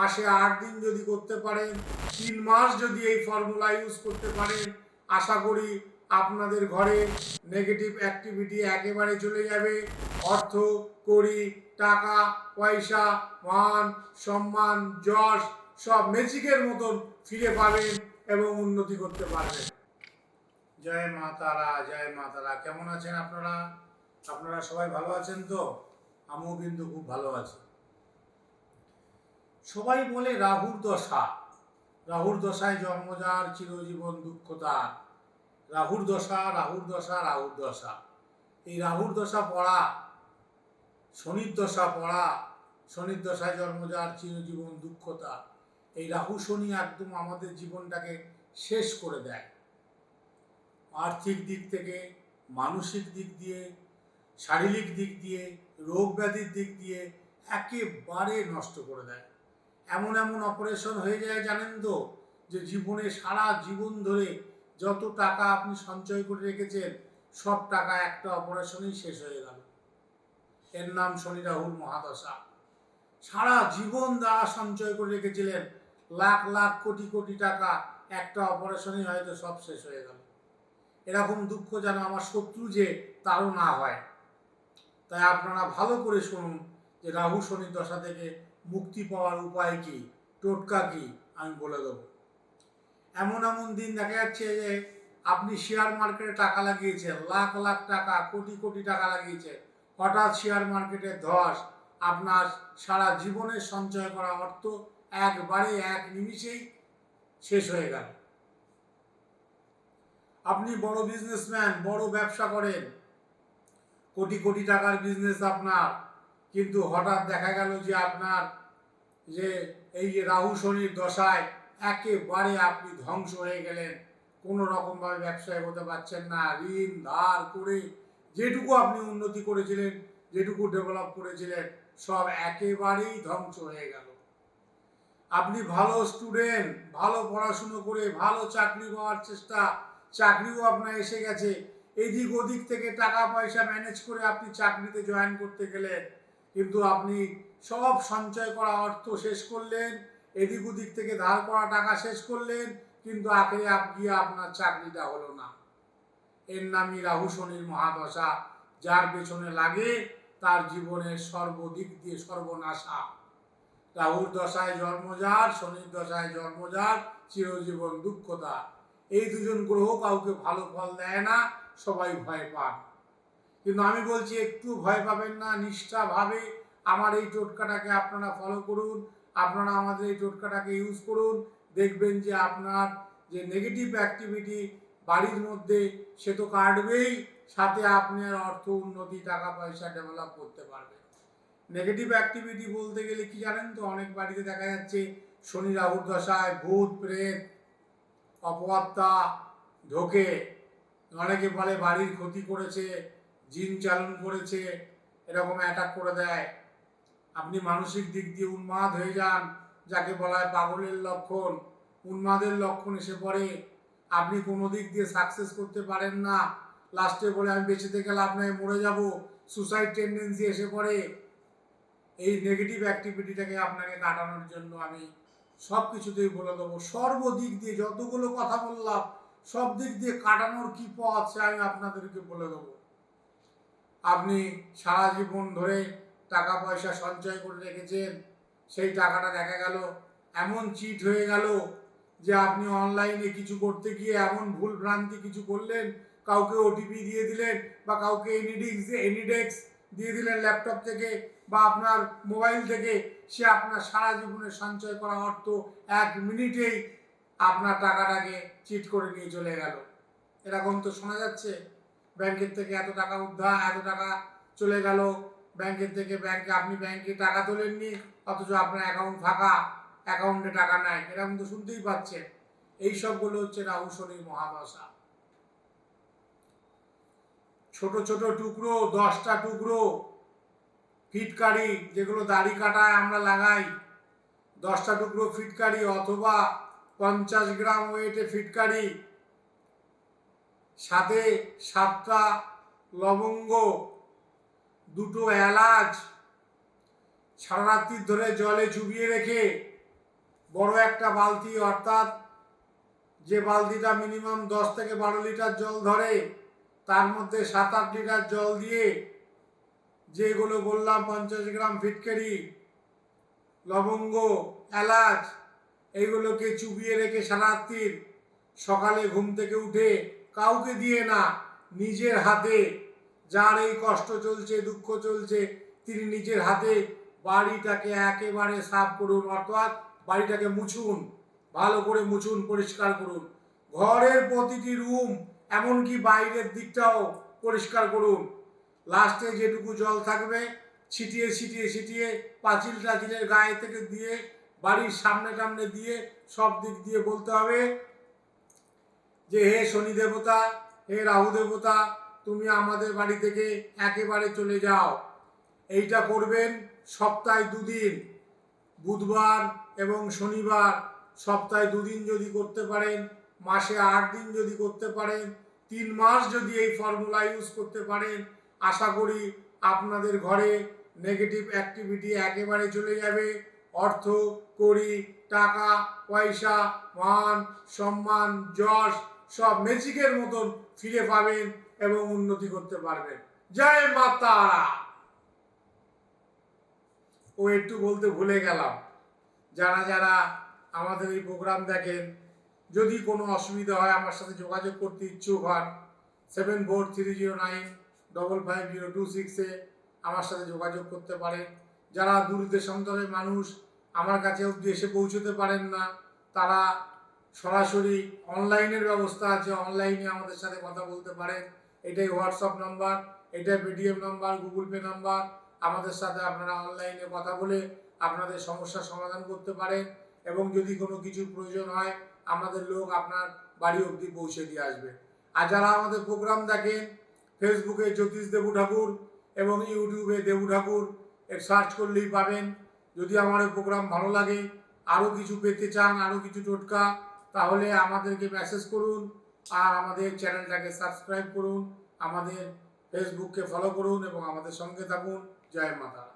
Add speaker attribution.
Speaker 1: মাসে আট দিন যদি করতে পারেন, তিন মাস যদি এই ফর্মুলা ইউজ করতে পারেন, আশা করি আপনাদের ঘরে নেগেটিভ অ্যাক্টিভিটি একেবারে চলে যাবে। অর্থ কড়ি টাকা, পয়সা, মান, সম্মান, যশ, সব ম্যাজিকের মতন ফিরে পাবেন এবং উন্নতি করতে পারবেন। জয় মা তারা, জয় মা তারা। কেমন আছেন আপনারা? আপনারা সবাই ভালো আছেন তো? আমিও কিন্তু খুব ভালো আছি। সবাই বলে রাহুর দশা। রাহুর দশায় জন্মজার চিরজীবন দুঃখ তার। রাহুর দশা রাহুর দশা রাহুর দশা। এই রাহুর দশা পড়া, শনির দশা পড়া, শনির দশায় জন্মজার চিরজীবন দুঃখ তার। এই রাহু শনি একদম আমাদের জীবনটাকে শেষ করে দেয়। আর্থিক দিক থেকে, মানসিক দিক দিয়ে, শারীরিক দিক দিয়ে, রোগ ব্যাধির দিক দিয়ে একেবারে নষ্ট করে দেয়। এমন এমন অপারেশন হয়ে যায় জানেন তো, যে জীবনে সারা জীবন ধরে যত টাকা আপনি সঞ্চয় করে রেখেছেন, সব টাকা একটা অপারেশনেই শেষ হয়ে গেল। এর নাম শনি রাহুল মহাদশা। সারা জীবন দ্বারা সঞ্চয় করে রেখেছিলেন, লাখ লাখ কোটি কোটি টাকা একটা অপারেশনেই হয়তো সব শেষ হয়ে গেল। এরকম দুঃখ যেন আমার শত্রু যে, তারও না হয়। তাই আপনারা ভালো করে শুনুন যে রাহু শনির দশা থেকে মুক্তি পাওয়ার উপায় কি? টোটকা কি? আমি বলে দেবো। এমন এমন দিন দেখা যাচ্ছে যে আপনি শেয়ার মার্কেটে টাকা লাগিয়েছেন, লাখ লাখ টাকা, কোটি কোটি টাকা লাগিয়েছেন। হঠাৎ শেয়ার মার্কেটের ধস, আপনার সারা জীবনের সঞ্চয় করা অর্থ একবারে এক নিমিষেই শেষ হয়ে গেল। আপনি বড় বিজনেসম্যান বড় ব্যবসা করেন। কোটি কোটি টাকার বিজনেস আপনার। কিন্তু হঠাৎ দেখা গেল যে আপনার যে এই যে রাহু শনির দশায় একেবারে আপনি ধ্বংস হয়ে গেলেন। কোনো রকমভাবে ব্যবসায় হতে পারছেন না। ঋণ, ধার করে যেটুকু আপনি উন্নতি করেছিলেন, যেটুকু ডেভেলপ করেছিলেন, সব একেবারেই ধ্বংস হয়ে গেল। আপনি ভালো স্টুডেন্ট ভালো পড়াশুনো করে ভালো চাকরি পাওয়ার চেষ্টা, চাকরিও আপনার এসে গেছে। এদিক ওদিক থেকে টাকা পয়সা ম্যানেজ করে আপনি চাকরিতে জয়েন করতে গেলেন। কিন্তু আপনি সব সঞ্চয় করা অর্থ শেষ করলেন, এদিক ওদিক থেকে ধার করা টাকা শেষ করলেন, কিন্তু আখেরে আপ গিয়ে আপনার চাকরিটা হলো না। এর নামই রাহু শনির মহাদশা, যার পেছনে লাগে তার জীবনের সর্বদিক দিয়ে সর্বনাশা। রাহুর দশায় জন্মজার, শনির দশায় জন্মজার, চিরজীবন দুঃখতা এই দুজন গ্রহ কাউকে ভালো ফল দেয় না, সবাই ভয় পান। কিন্তু আমি বলছি, একটু ভয় পাবেন না, নিষ্ঠাভাবে আমার এই টোটকাটাকে আপনারা ফলো করুন, আপনারা আমাদের এই টোটকাটাকে ইউজ করুন, দেখবেন যে আপনার যে নেগেটিভ অ্যাক্টিভিটি বাড়ির মধ্যে সে তো কাটবেই, সাথে আপনার অর্থ, উন্নতি, টাকা, পয়সা ডেভেলপ করতে পারবেন। নেগেটিভ অ্যাক্টিভিটি বলতে গেলে কি জানেন তো, অনেক বাড়িতে দেখা যাচ্ছে, শনি, রাহুর দশায় ভূত, প্রেত অপবাত্তা ঢোকে। অনেকে বলে বাড়ির ক্ষতি করেছে জিন চালন করেছে, এরকম অ্যাটাক করে দেয়। আপনি মানসিক দিক দিয়ে উন্মাদ হয়ে যান, যাকে বলা হয় পাগলের লক্ষণ। উন্মাদের লক্ষণ এসে পড়ে। আপনি কোনো দিক দিয়ে সাকসেস করতে পারেন না। লাস্টে বলে, আমি বেঁচে থেকে লাভ নাই, মরে যাব। সুসাইড টেন্ডেন্সি এসে পড়ে। এই নেগেটিভ অ্যাক্টিভিটিটাকে আপনাকে কাটানোর জন্য আমি সব কিছুতেই বলে দেবো, সর্বদিক দিয়ে যতগুলো কথা বললাম সব দিক দিয়ে কাটানোর কি পথ সে আমি আপনাদেরকে বলে দেবো। আপনি সারা জীবন ধরে টাকা পয়সা সঞ্চয় করে রেখেছেন, সেই টাকাটা দেখা গেল, এমন চিট হয়ে গেল যে আপনি অনলাইনে কিছু করতে গিয়ে এমন ভুল ভ্রান্তি কিছু করলেন, কাউকে ওটিপি দিয়ে দিলেন বা কাউকে এনিডিক্স এনিডেক্স দিয়ে দিলেন ল্যাপটপ থেকে বা আপনার মোবাইল থেকে, সে আপনার সারা জীবনের সঞ্চয় করা অর্থ এক মিনিটেই আপনার টাকাটাকে চিট করে নিয়ে চলে গেল। এরকম তো শোনা যাচ্ছে? ব্যাংকের থেকে এত টাকা উদ্ধার, এত টাকা চলে গেল ব্যাংকের থেকে। ব্যাংকে, আপনি ব্যাংকে টাকা তোলেননি, অথচ আপনার অ্যাকাউন্ট ফাঁকা অ্যাকাউন্টে টাকা নাই। এরকম তো শুনতেই পাচ্ছেন। এই সবগুলো হচ্ছে রাহু শনির মহাদশা। ছোট ছোট টুকরো, দশটা টুকরো, ফিটকারি, যেগুলো দাড়ি কাটায় আমরা লাগাই। দশটা টুকরো ফিটকারি অথবা পঞ্চাশ গ্রাম ওয়েটে ফিটকারি। সাথে সাতটা লবঙ্গ, দুটো এলাচ, সারা রাত্রি ধরে জলে চুবিয়ে রেখে বড় একটা বালতি, অর্থাৎ যে বালতিটা মিনিমাম দশ থেকে বারো লিটার জল ধরে, তার মধ্যে সাত আট লিটার জল দিয়ে যেগুলো বললাম, পঞ্চাশ গ্রাম ফিটকারি, লবঙ্গ, এলাচ, এইগুলোকে চুবিয়ে রেখে সারাত্রির সকালে ঘুম থেকে উঠে কাউকে দিয়ে না, নিজের হাতে যার এই কষ্ট চলছে, দুঃখ চলছে, তিনি নিজের হাতে বাড়িটাকে একেবারে সাফ করুন, অর্থাৎ বাড়িটাকে মুছুন, ভালো করে মুছুন, পরিষ্কার করুন। ঘরের প্রতিটি রুম, এমনকি বাইরের দিকটাও পরিষ্কার করুন। লাস্টে যেটুকু জল থাকবে, ছিটিয়ে ছিটিয়ে ছিটিয়ে, পাঁচিল টাচিলের গায়ে থেকে দিয়ে, বাড়ির সামনে টামনে দিয়ে, সব দিক দিয়ে বলতে হবে যে হে শনি দেবতা, হে রাহু দেবতা, তুমি আমাদের বাড়ি থেকে একেবারে চলে যাও। এইটা করবেন সপ্তাহে দুদিন, বুধবার এবং শনিবার। সপ্তাহে দুদিন যদি করতে পারেন, মাসে আট দিন যদি করতে পারেন, তিন মাস যদি এই ফর্মুলা ইউজ করতে পারেন, আশা করি আপনাদের ঘরে নেগেটিভ অ্যাক্টিভিটি একেবারে চলে যাবে। অর্থ, কড়ি, টাকা, পয়সা, মান, সম্মান, যশ সব ম্যাজিকের মতন ফিরে পাবেন এবং উন্নতি করতে পারবেন। জয় মা তারা। ও একটু বলতে ভুলে গেলাম। যারা যারা আমাদের এই প্রোগ্রাম দেখেন, যদি কোনো অসুবিধা হয়, আমার সাথে যোগাযোগ করতে ইচ্ছুক হন seven four three zero nine double five zero two সিক্সে আমার সাথে যোগাযোগ করতে পারেন। যারা দূর দেশান্তরের মানুষ, আমার কাছে অবধি এসে পৌঁছতে পারেন না, তারা সরাসরি অনলাইনের ব্যবস্থা আছে, অনলাইনে আমাদের সাথে কথা বলতে পারেন। এটাই হোয়াটসঅ্যাপ নাম্বার এটাই Paytm number Google Pay number আমাদের সাথে আপনারা অনলাইনে কথা বলে আপনাদের সমস্যার সমাধান করতে পারেন এবং যদি কোনো কিছু প্রয়োজন হয়, আমাদের লোক আপনার বাড়ি অবধি পৌঁছে দিয়ে আসবে। আর যারা আমাদের প্রোগ্রাম দেখেন ফেসবুকে জ্যোতিষ দেবু ঠাকুর এবং ইউটিউবে দেবু ঠাকুর এর সার্চ করলেই পাবেন। যদি আমার প্রোগ্রাম ভালো লাগে, আরও কিছু পেতে চান, আরও কিছু টোটকা তাহলে আমাদেরকে মেসেজ করুন আর আমাদের চ্যানেলটাকে সাবস্ক্রাইব করুন, আমাদের ফেসবুককে ফলো করুন এবং আমাদের সঙ্গে থাকুন। জয় মাতা।